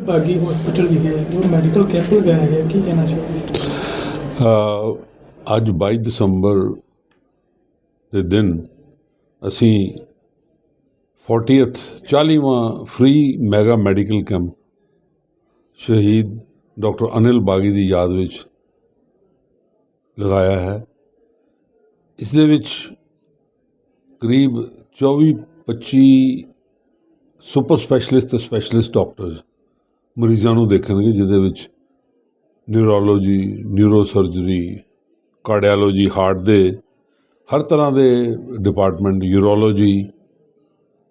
ਬਾਗੀ ਹਸਪੀਟਲ ਵਿਖੇ ਜੋ ਮੈਡੀਕਲ ਕੈਂਪ ਲਗਾਇਆ ਗਿਆ ਕੀ ਕਹਿਣਾ ਚਾਹੋਗੇ ਸਰ ਅ, ਅੱਜ 22 ਦਸੰਬਰ ਦੇ ਦਿਨ ਅਸੀਂ 40th 40ਵਾਂ ਫ੍ਰੀ ਮੈਗਾ ਮੈਡੀਕਲ ਕੈਂਪ ਸ਼ਹੀਦ ਡਾਕਟਰ ਅਨਿਲ ਬਾਗੀ ਦੀ ਯਾਦ ਵਿੱਚ ਲਗਾਇਆ ਹੈ ਇਸ ਦੇ ਵਿੱਚ ਕਰੀਬ 24 25 ਸੁਪਰ ਸਪੈਸ਼ਲਿਸਟ ਤੇ ਸਪੈਸ਼ਲਿਸਟ ਡਾਕਟਰਸ ਮਰੀਜ਼ਾਂ ਨੂੰ ਦੇਖਣਗੇ, ਜਿਹਦੇ ਵਿੱਚ neurology neuro surgery cardiology heart ਦੇ ਹਰ ਤਰ੍ਹਾਂ ਦੇ department urology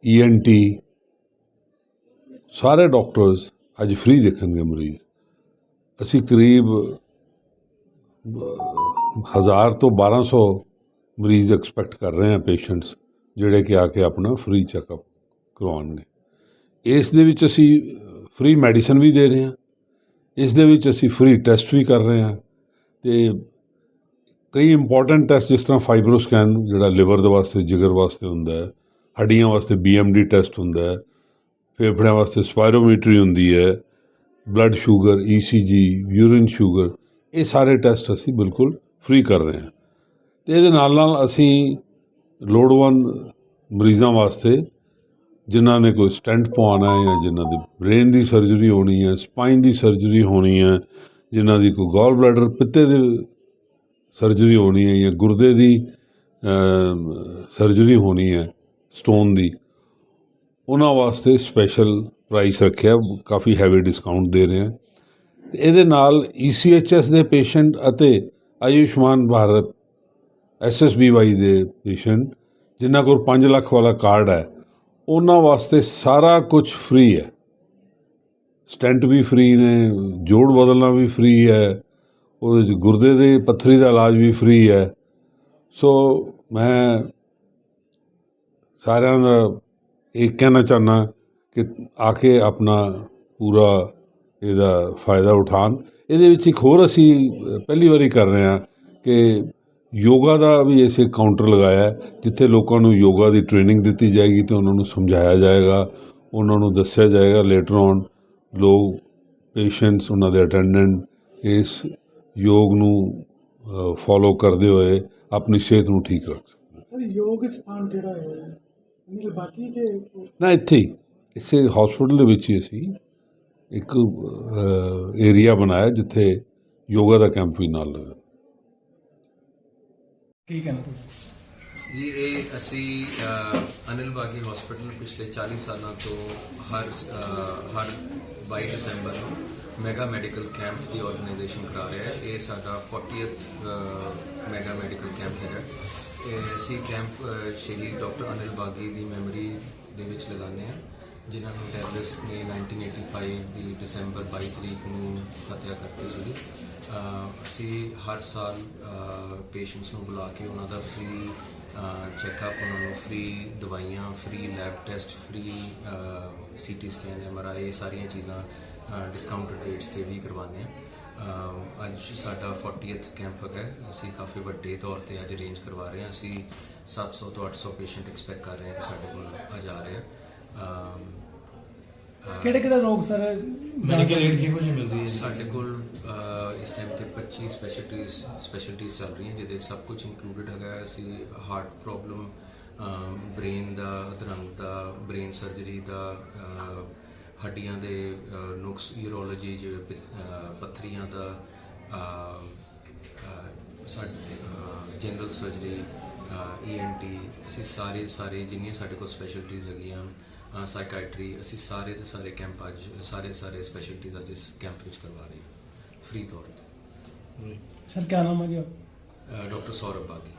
E N T ਸਾਰੇ ਡਾਕਟਰਸ ਅੱਜ ਫ੍ਰੀ ਦੇਖਣਗੇ ਮਰੀਜ਼। ਅਸੀਂ ਕਰੀਬ ਹਜ਼ਾਰ ਤੋਂ 1200 ਮਰੀਜ਼ ਐਕਸਪੈਕਟ ਕਰ ਰਹੇ ਹਾਂ ਪੇਸ਼ੈਂਟਸ ਜਿਹੜੇ ਕਿ ਆ ਕੇ ਆਪਣਾ ਫ੍ਰੀ ਚੈੱਕਅਪ ਕਰਵਾਉਣਗੇ। ਇਸ ਦੇ ਵਿੱਚ ਅਸੀਂ ਫ੍ਰੀ ਮੈਡੀਸਨ ਵੀ ਦੇ ਰਹੇ ਹਾਂ। ਇਸ ਦੇ ਵਿੱਚ ਅਸੀਂ ਫ੍ਰੀ ਟੈਸਟ ਵੀ ਕਰ ਰਹੇ ਹਾਂ ਤੇ ਕਈ ਇੰਪੋਰਟੈਂਟ ਟੈਸਟ ਜਿਸ ਤਰ੍ਹਾਂ ਫਾਈਬਰੋਸਕੈਨ ਜਿਹੜਾ ਲਿਵਰ ਦੇ ਵਾਸਤੇ, ਜਿਗਰ ਵਾਸਤੇ ਹੁੰਦਾ ਹੈ, ਹੱਡੀਆਂ ਵਾਸਤੇ ਬੀਐਮਡੀ ਟੈਸਟ ਹੁੰਦਾ ਹੈ, ਫੇਫੜਿਆਂ ਵਾਸਤੇ ਸਪਾਇਰੋਮੀਟਰੀ ਹੁੰਦੀ ਹੈ blood sugar ECG urine sugar ਇਹ ਸਾਰੇ ਟੈਸਟ ਅਸੀਂ ਬਿਲਕੁਲ ਫ੍ਰੀ ਕਰ ਰਹੇ ਹਾਂ। ਤੇ ਇਹਦੇ ਨਾਲ ਨਾਲ ਅਸੀਂ ਲੋੜਵੰਦ ਮਰੀਜ਼ਾਂ ਵਾਸਤੇ ਜਿਨ੍ਹਾਂ ਨੇ ਕੋਈ ਸਟੈਂਟ ਪਵਾਉਣਾ ਹੈ ਜਾਂ ਜਿਨ੍ਹਾਂ ਦੇ ਬ੍ਰੇਨ ਦੀ ਸਰਜਰੀ ਹੋਣੀ ਹੈ, ਸਪਾਈਨ ਦੀ ਸਰਜਰੀ ਹੋਣੀ ਹੈ, ਜਿਨ੍ਹਾਂ ਦੀ ਕੋਈ ਗਾਲ ਬਲੈਡਰ ਪਿੱਤੇ ਦੀ ਸਰਜਰੀ ਹੋਣੀ ਹੈ ਜਾਂ ਗੁਰਦੇ ਦੀ ਸਰਜਰੀ ਹੋਣੀ ਹੈ, ਸਟੋਨ ਦੀ, ਉਹਨਾਂ ਵਾਸਤੇ ਸਪੈਸ਼ਲ ਪ੍ਰਾਈਸ ਰੱਖਿਆ, ਕਾਫੀ ਹੈਵੀ ਡਿਸਕਾਊਂਟ ਦੇ ਰਹੇ ਹਾਂ। ਤੇ ਇਹਦੇ ਨਾਲ ECHS ਦੇ ਪੇਸ਼ੈਂਟ ਅਤੇ ਆਯੁਸ਼ਮਾਨ ਭਾਰਤ ਐਸਐਸਬੀਵਾਈ ਦੇ ਪੇਸ਼ੈਂਟ, ਜਿਨ੍ਹਾਂ ਕੋਲ 5 ਲੱਖ ਵਾਲਾ ਕਾਰਡ ਹੈ ਉਹਨਾਂ ਵਾਸਤੇ ਸਾਰਾ ਕੁਝ ਫ੍ਰੀ ਹੈ। ਸਟੈਂਟ ਵੀ ਫ੍ਰੀ ਨੇ, ਜੋੜ ਬਦਲਣਾ ਵੀ ਫ੍ਰੀ ਹੈ। ਉਹਦੇ ਚ ਗੁਰਦੇ ਦੇ ਪੱਥਰੀ ਦਾ ਇਲਾਜ ਵੀ ਫ੍ਰੀ ਹੈ। ਸੋ ਮੈਂ ਸਾਰਿਆਂ ਦਾ ਇਹ ਕਹਿਣਾ ਚਾਹਨਾ ਕਿ ਆ ਕੇ ਆਪਣਾ ਪੂਰਾ ਇਹਦਾ ਫਾਇਦਾ ਉਠਾਣ ਇਹਦੇ ਵਿੱਚ ਇੱਕ ਹੋਰ ਅਸੀਂ ਪਹਿਲੀ ਵਾਰੀ ਕਰ ਰਹੇ ਹਾਂ ਕਿ ਯੋਗਾ ਦਾ ਵੀ ਇਸੇ ਕਾਊਂਟਰ ਲਗਾਇਆ ਹੈ, ਜਿੱਥੇ ਲੋਕਾਂ ਨੂੰ ਯੋਗਾ ਦੀ ਟ੍ਰੇਨਿੰਗ ਦਿੱਤੀ ਜਾਏਗੀ ਤੇ ਉਹਨਾਂ ਨੂੰ ਸਮਝਾਇਆ ਜਾਏਗਾ ਉਹਨਾਂ ਨੂੰ ਦੱਸਿਆ ਜਾਏਗਾ ਲੇਟਰ ਔਨ ਲੋਕ ਪੇਸ਼ੈਂਟਸ ਉਹਨਾਂ ਦੇ ਅਟੈਂਡੈਂਟ ਇਸ ਯੋਗ ਨੂੰ ਫੋਲੋ ਕਰਦੇ ਹੋਏ ਆਪਣੀ ਸਿਹਤ ਨੂੰ ਠੀਕ ਰੱਖ ਸਕਣ ਸਰ ਯੋਗ ਸਥਾਨ ਕਿਹੜਾ ਹੈ? ਅਨਿਲ ਬਾਗੀ ਕੇ ਨਾ ਇੱਥੇ ਇਸੇ ਹਸਪੀਟਲ ਦੇ ਵਿੱਚ ਹੀ ਅਸੀਂ ਇੱਕ ਏਰੀਆ ਬਣਾਇਆ ਜਿੱਥੇ ਯੋਗਾ ਦਾ ਕੈਂਪ ਵੀ ਨਾਲ ਲੱਗਾ ਕੀ ਕਹਿਣਾ ਤੁਸੀਂ? ਜੀ ਇਹ ਅਸੀਂ ਅ, ਅਨਿਲ ਬਾਗੀ ਹਸਪੀਟਲ ਪਿਛਲੇ 40 ਸਾਲਾਂ ਤੋਂ ਹਰ ਅ, ਹਰ 22 ਦਸੰਬਰ ਨੂੰ ਮੈਗਾ ਮੈਡੀਕਲ ਕੈਂਪ ਦੀ ਆਰਗੇਨਾਈਜੇਸ਼ਨ ਕਰਾ ਰਿਹਾ ਹੈ। ਇਹ ਸਾਡਾ 40th ਮੈਗਾ ਮੈਡੀਕਲ ਕੈਂਪ ਹੈਗਾ। ਇਹ ਅਸੀਂ ਕੈਂਪ ਸ਼ਹੀਦ ਡਾਕਟਰ ਅਨਿਲ ਬਾਗੀ ਦੀ ਮੈਮਰੀ ਦੇ ਵਿੱਚ ਲਗਾਉਂਦੇ ਹਾਂ ਜਿਨ੍ਹਾਂ ਨੂੰ ਟੈਰਰਿਸਟ ਨੇ 1985 ਦੀ ਦਸੰਬਰ 22 ਤਰੀਕ ਨੂੰ ਹੱਤਿਆ ਕਰਤੀ ਸੀ ਅਸੀਂ ਹਰ ਸਾਲ ਪੇਸ਼ੈਂਟਸ ਨੂੰ ਬੁਲਾ ਕੇ ਉਹਨਾਂ ਦਾ ਫ੍ਰੀ ਚੈੱਕਅਪ ਉਹਨਾਂ ਨੂੰ ਫ੍ਰੀ ਦਵਾਈਆਂ free lab test free CT scan MRI ਸਾਰੀਆਂ ਚੀਜ਼ਾਂ ਡਿਸਕਾਊਂਟਡ ਰੇਟਸ ਤੇ ਵੀ ਕਰਵਾਉਂਦੇ ਹਾਂ। ਅਹ ਅੱਜ ਸਾਡਾ 40th ਕੈਂਪ ਹੈਗਾ ਅਸੀਂ ਕਾਫੀ ਵੱਡੇ ਤੌਰ ਤੇ ਅੱਜ ਅਰੇਂਜ ਕਰਵਾ ਰਹੇ ਹਾਂ। ਅਸੀਂ 700 ਤੋਂ 800 ਪੇਸ਼ੈਂਟ ਐਕਸਪੈਕਟ ਕਰ ਰਹੇ ਹਾਂ ਕਿ ਸਾਡੇ ਕੋਲ ਅੱਜ ਆ ਰਹੇ ਆ ਕਿਹੜੇ ਕਿਹੜੇ ਰੋਗ ਸਰ? ਮੈਡੀਕਲ ਏਡ ਕਿਹੋ ਜਿਹੀ ਮਿਲਦੀ ਹੈ? ਸਾਡੇ ਕੋਲ ਇਸ ਟਾਈਮ ਤੇ 25 ਸਪੈਸ਼ਲਟੀਜ਼ ਸਪੈਸ਼ਲਟੀਜ਼ ਚੱਲ ਰਹੀਆਂ, ਜਿਹਦੇ ਸਭ ਕੁਝ ਇੰਕਲੂਡਡ ਹੈਗਾ ਅਸੀਂ ਹਾਰਟ ਪ੍ਰੋਬਲਮ ਬ੍ਰੇਨ ਦਾ, ਅਧਰੰਗ ਦਾ ਬ੍ਰੇਨ ਸਰਜਰੀ ਦਾ ਹੱਡੀਆਂ ਦੇ ਨੁਕਸ ਯੂਰੋਲੋਜੀ ਜਿਵੇਂ ਪੱਥਰੀਆਂ ਦਾ ਸਾਡੇ ਜਨਰਲ ਸਰਜਰੀ ਈਐਨਟੀ ਅਸੀਂ ਸਾਰੇ ਸਾਰੇ ਜਿੰਨੀਆਂ ਸਾਡੇ ਕੋਲ ਸਪੈਸ਼ਲਟੀਜ਼ ਹੈਗੀਆਂ ਸਾਈਕਾਇਟਰੀ ਅਸੀਂ ਸਾਰੇ ਦੇ ਸਾਰੇ ਕੈਂਪ ਅੱਜ, ਸਾਰੇ ਸਾਰੇ ਸਪੈਸ਼ਲਟੀਜ਼ ਅੱਜ ਇਸ ਕੈਂਪ ਵਿੱਚ ਕਰਵਾ ਰਹੇ ਹਾਂ। ਫ੍ਰੀ ਤੌਰ ਤੇ। ਸਰ ਕੀ ਨਾਮ ਹੈ ਜੀ ਡਾਕਟਰ ਸੌਰਵ ਬਾਗੀ।